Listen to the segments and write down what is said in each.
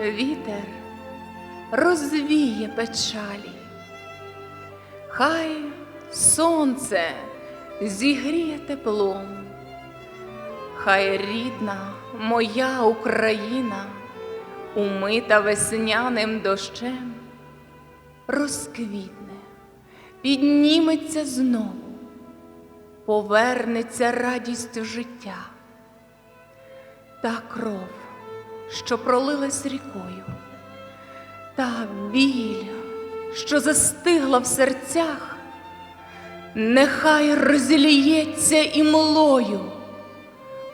вітер розвіє печалі, хай сонце зігріє теплом, хай рідна моя Україна, умита весняним дощем, розквітне, підніметься знову, повернеться радість життя. Та кров, що пролилась рікою, та біль, що застигла в серцях, нехай розліється і млою,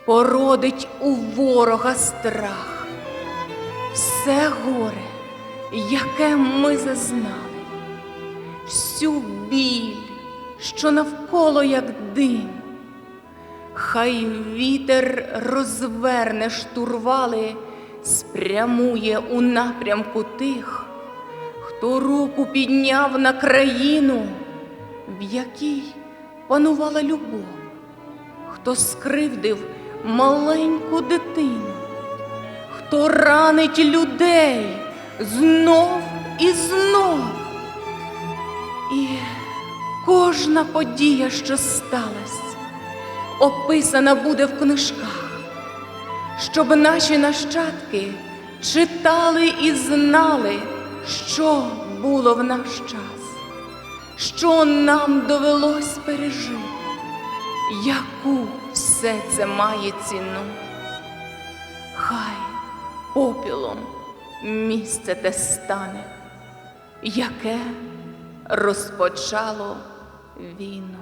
породить у ворога страх. Все горе, яке ми зазнали, всю біль, що навколо як дим. Хай вітер розверне штурвали, спрямує у напрямку тих, хто руку підняв на країну, в якій панувала любов, хто скривдив маленьку дитину, хто ранить людей знов і знов. І кожна подія, що сталася, описана буде в книжках, щоб наші нащадки читали і знали, що було в наш час, що нам довелось пережити, яку все це має ціну. Хай попілом місце те стане, яке розпочало війну.